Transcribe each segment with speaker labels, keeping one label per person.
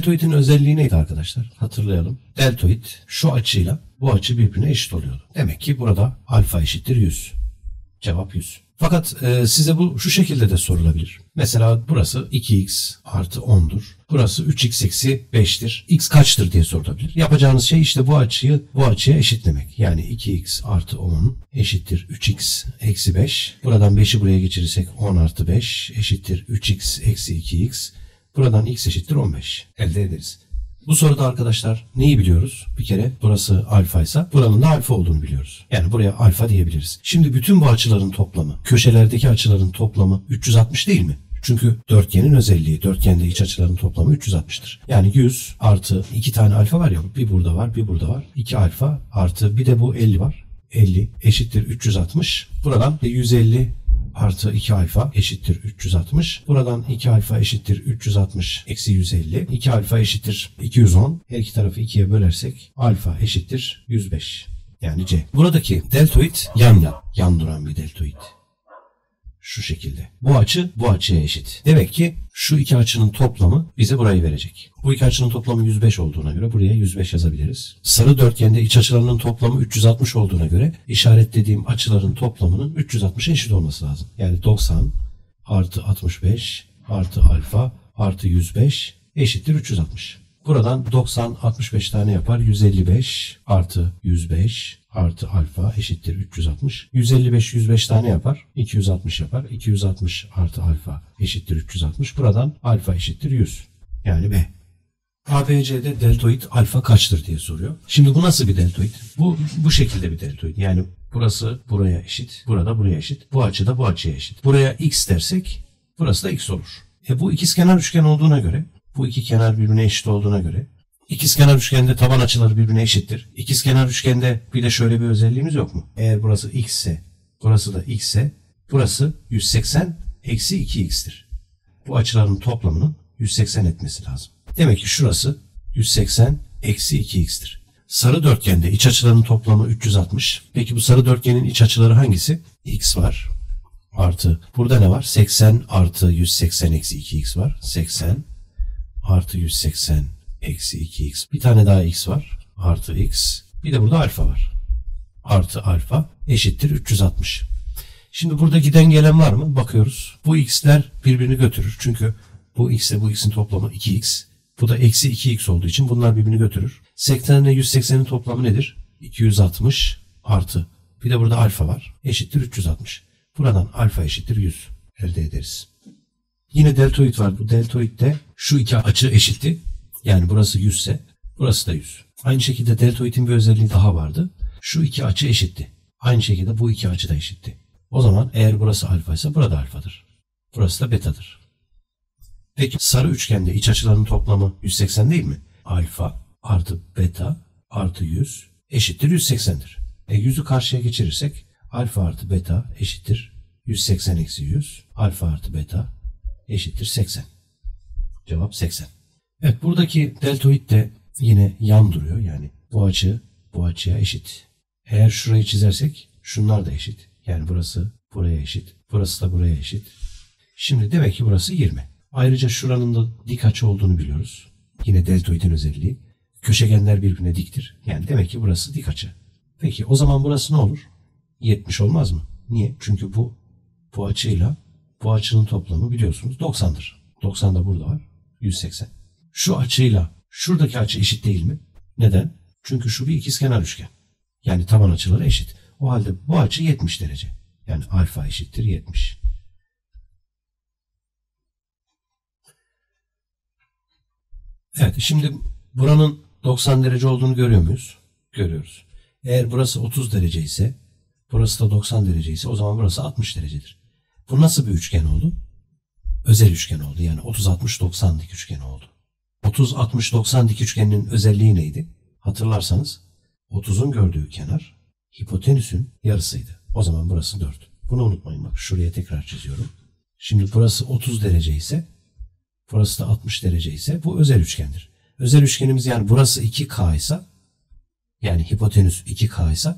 Speaker 1: deltoidin özelliği neydi arkadaşlar? Hatırlayalım. Deltoid şu açıyla bu açı birbirine eşit oluyordu. Demek ki burada alfa eşittir 100. Cevap 100. Fakat e, size bu şu şekilde de sorulabilir. Mesela burası 2x artı 10'dur. Burası 3x eksi 5'tir. x kaçtır diye sorulabilir. Yapacağınız şey işte bu açıyı bu açıya eşitlemek. Yani 2x artı 10 eşittir 3x eksi 5. Buradan 5'i buraya geçirirsek 10 artı 5 eşittir 3x eksi 2x. Buradan x eşittir 15 elde ederiz. Bu soruda arkadaşlar neyi biliyoruz? Bir kere burası alfa ise buranın da alfa olduğunu biliyoruz. Yani buraya alfa diyebiliriz. Şimdi bütün bu açıların toplamı, köşelerdeki açıların toplamı 360 değil mi? Çünkü dörtgenin özelliği, dörtgende iç açıların toplamı 360'tır. Yani 100 artı 2 tane alfa var ya, bir burada var, bir burada var. 2 alfa artı bir de bu 50 var. 50 eşittir 360. Buradan 150 artı 2 alfa eşittir 360. Buradan 2 alfa eşittir 360 eksi 150. 2 alfa eşittir 210. Her iki tarafı 2'ye bölersek alfa eşittir 105. Yani C. Buradaki deltoid yan yan. Yan duran bir deltoid şu şekilde. Bu açı bu açıya eşit. Demek ki şu iki açının toplamı bize burayı verecek. Bu iki açının toplamı 105 olduğuna göre buraya 105 yazabiliriz. Sarı dörtgende iç açılarının toplamı 360 olduğuna göre işaretlediğim açıların toplamının 360'a eşit olması lazım. Yani 90 artı 65 artı alfa artı 105 eşittir 360. Buradan 90 65 tane yapar. 155 artı 105 artı alfa eşittir 360. 155 105 tane yapar. 260 yapar. 260 artı alfa eşittir 360. Buradan alfa eşittir 100. Yani B. ABC'de deltoid alfa kaçtır diye soruyor. Şimdi bu nasıl bir deltoid? Bu bu şekilde bir deltoid. Yani burası buraya eşit, burada buraya eşit, bu açı da bu açıya eşit. Buraya x dersek burası da x olur. E bu ikizkenar üçgen olduğuna göre bu iki kenar birbirine eşit olduğuna göre ikizkenar üçgende taban açıları birbirine eşittir. İkizkenar üçgende bir de şöyle bir özelliğimiz yok mu? Eğer burası x ise burası da x ise burası 180 eksi 2x'tir. Bu açıların toplamının 180 etmesi lazım. Demek ki şurası 180 eksi 2x'tir. Sarı dörtgende iç açıların toplamı 360. Peki bu sarı dörtgenin iç açıları hangisi? x var. Artı burada ne var? 80 artı 180 eksi 2x var. 80 artı 180 eksi 2x. Bir tane daha x var. Artı x. Bir de burada alfa var. Artı alfa eşittir 360. Şimdi burada giden gelen var mı? Bakıyoruz. Bu x'ler birbirini götürür. Çünkü bu x ile bu x'in toplamı 2x. Bu da eksi 2x olduğu için bunlar birbirini götürür. 80 ile 180'in toplamı nedir? 260 artı. Bir de burada alfa var. Eşittir 360. Buradan alfa eşittir 100 elde ederiz. Yine deltoid var. Bu deltoidde şu iki açı eşitti. Yani burası 100 ise burası da 100. Aynı şekilde deltoidin bir özelliği daha vardı. Şu iki açı eşitti. Aynı şekilde bu iki açı da eşitti. O zaman eğer burası alfa ise burada alfadır. Burası da betadır. Peki sarı üçgende iç açıların toplamı 180 değil mi? Alfa artı beta artı 100 eşittir 180'dir. E 100'ü karşıya geçirirsek alfa artı beta eşittir 180 eksi 100. Alfa artı beta eşittir 80. Cevap 80. Evet buradaki deltoid de yine yan duruyor. Yani bu açı bu açıya eşit. Eğer şurayı çizersek şunlar da eşit. Yani burası buraya eşit. Burası da buraya eşit. Şimdi demek ki burası 20. Ayrıca şuranın da dik açı olduğunu biliyoruz. Yine deltoidin özelliği. Köşegenler birbirine diktir. Yani demek ki burası dik açı. Peki o zaman burası ne olur? 70 olmaz mı? Niye? Çünkü bu bu açıyla bu açının toplamı biliyorsunuz 90'dır. 90 da burada var. 180. Şu açıyla şuradaki açı eşit değil mi? Neden? Çünkü şu bir ikizkenar üçgen. Yani taban açıları eşit. O halde bu açı 70 derece. Yani alfa eşittir 70. Evet şimdi buranın 90 derece olduğunu görüyor muyuz? Görüyoruz. Eğer burası 30 derece ise burası da 90 derece ise o zaman burası 60 derecedir. Bu nasıl bir üçgen oldu? Özel üçgen oldu. Yani 30-60-90 dik üçgen oldu. 30-60-90 dik üçgeninin özelliği neydi? Hatırlarsanız 30'un gördüğü kenar hipotenüsün yarısıydı. O zaman burası 4. Bunu unutmayın bak şuraya tekrar çiziyorum. Şimdi burası 30 derece ise burası da 60 derece ise bu özel üçgendir. Özel üçgenimiz yani burası 2K ise yani hipotenüs 2K ise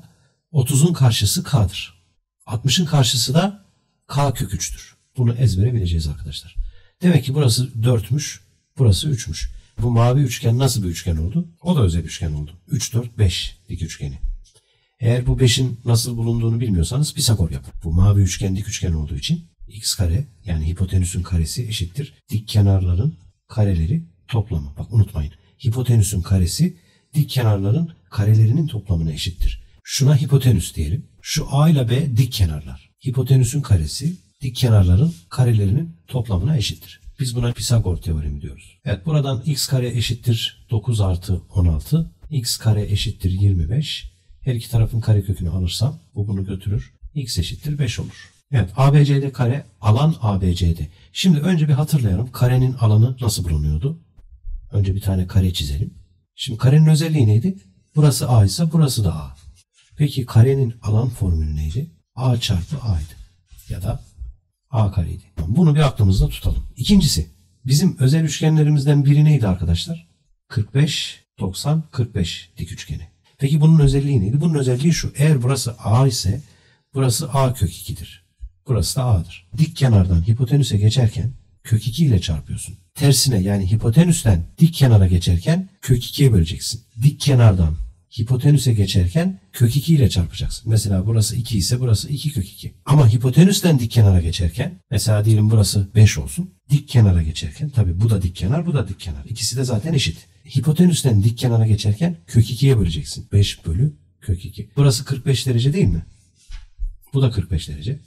Speaker 1: 30'un karşısı K'dır. 60'ın karşısı da K kök 3'tür. Bunu ezbere bileceğiz arkadaşlar. Demek ki burası 4'müş, burası 3'müş. Bu mavi üçgen nasıl bir üçgen oldu? O da özel üçgen oldu. 3, 4, 5 dik üçgeni. Eğer bu 5'in nasıl bulunduğunu bilmiyorsanız Pisagor yapın. Bu mavi üçgen dik üçgen olduğu için x kare yani hipotenüsün karesi eşittir dik kenarların kareleri toplamı. Bak unutmayın. Hipotenüsün karesi dik kenarların karelerinin toplamına eşittir. Şuna hipotenüs diyelim. Şu a ile b dik kenarlar. Hipotenüsün karesi dik kenarların karelerinin toplamına eşittir. Biz buna Pisagor teoremi diyoruz. Evet buradan x kare eşittir 9 artı 16. x kare eşittir 25. Her iki tarafın karekökünü alırsam bu bunu götürür. x eşittir 5 olur. Evet ABCD kare alan ABCD. Şimdi önce bir hatırlayalım. Karenin alanı nasıl bulunuyordu? Önce bir tane kare çizelim. Şimdi karenin özelliği neydi? Burası A ise burası da A. Peki karenin alan formülü neydi? A çarpı A'ydı. Ya da A kareydi. Bunu bir aklımızda tutalım. İkincisi bizim özel üçgenlerimizden biri neydi arkadaşlar? 45, 90, 45 dik üçgeni. Peki bunun özelliği neydi? Bunun özelliği şu. Eğer burası A ise burası A kök 2'dir. Burası da A'dır. Dik kenardan hipotenüse geçerken kök 2 ile çarpıyorsun. Tersine yani hipotenüsten dik kenara geçerken kök 2'ye böleceksin. Dik kenardan hipotenüse geçerken kök 2 ile çarpacaksın. Mesela burası 2 ise burası 2 kök 2. Ama hipotenüsten dik kenara geçerken mesela diyelim burası 5 olsun. Dik kenara geçerken tabi bu da dik kenar bu da dik kenar. İkisi de zaten eşit. Hipotenüsten dik kenara geçerken kök 2'ye böleceksin. 5 bölü kök 2. Burası 45 derece değil mi? Bu da 45 derece.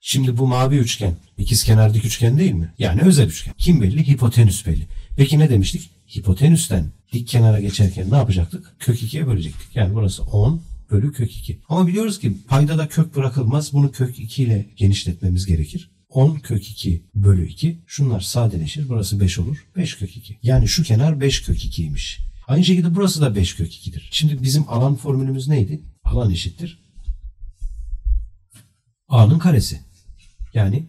Speaker 1: Şimdi bu mavi üçgen ikizkenar dik üçgen değil mi? Yani özel üçgen. Kim belli? Hipotenüs belli. Peki ne demiştik? Hipotenüsten dik kenara geçerken ne yapacaktık? Kök 2'ye bölecektik. Yani burası 10 bölü kök 2. Ama biliyoruz ki payda da kök bırakılmaz. Bunu kök 2 ile genişletmemiz gerekir. 10 kök 2 bölü 2. Şunlar sadeleşir. Burası 5 olur. 5 kök 2. Yani şu kenar 5 kök 2'ymiş. Aynı şekilde burası da 5 kök 2'dir. Şimdi bizim alan formülümüz neydi? Alan eşittir. A'nın karesi. Yani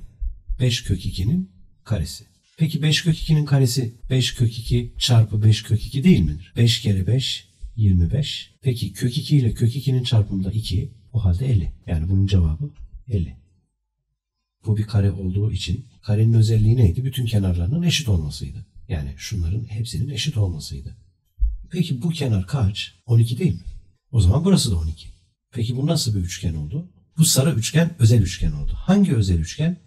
Speaker 1: 5 kök 2'nin karesi. Peki 5 kök 2'nin karesi 5 kök 2 çarpı 5 kök 2 değil midir? 5 kere 5 25. Peki kök 2 ile kök 2'nin çarpımı da 2. O halde 50. Yani bunun cevabı 50. Bu bir kare olduğu için karenin özelliği neydi? Bütün kenarlarının eşit olmasıydı. Yani şunların hepsinin eşit olmasıydı. Peki bu kenar kaç? 12 değil mi? O zaman burası da 12. Peki bu nasıl bir üçgen oldu? Bu sarı üçgen özel üçgen oldu. Hangi özel üçgen?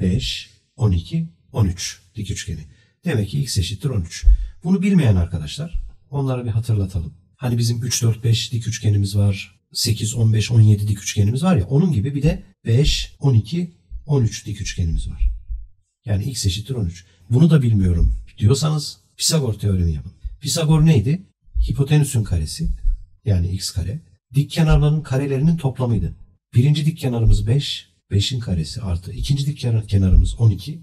Speaker 1: 5, 12, 13 dik üçgeni. Demek ki x eşittir 13. Bunu bilmeyen arkadaşlar onlara bir hatırlatalım. Hani bizim 3, 4, 5 dik üçgenimiz var. 8, 15, 17 dik üçgenimiz var ya onun gibi bir de 5, 12, 13 dik üçgenimiz var. Yani x eşittir 13. Bunu da bilmiyorum diyorsanız Pisagor teoremi yapın. Pisagor neydi? Hipotenüsün karesi yani x kare dik kenarların karelerinin toplamıydı. Birinci dik kenarımız 5, 5'in karesi artı ikinci dik kenarımız 12.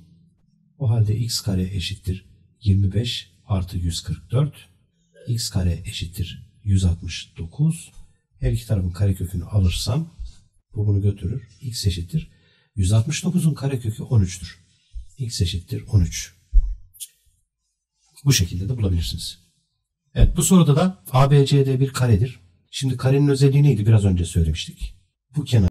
Speaker 1: O halde x kare eşittir 25 artı 144. x kare eşittir 169. Her iki tarafın karekökünü alırsam bu bunu götürür. x eşittir 169'un karekökü 13'tür. x eşittir 13. Bu şekilde de bulabilirsiniz. Evet bu soruda da ABCD bir karedir. Şimdi karenin özelliği neydi? Biraz önce söylemiştik. Bu kenar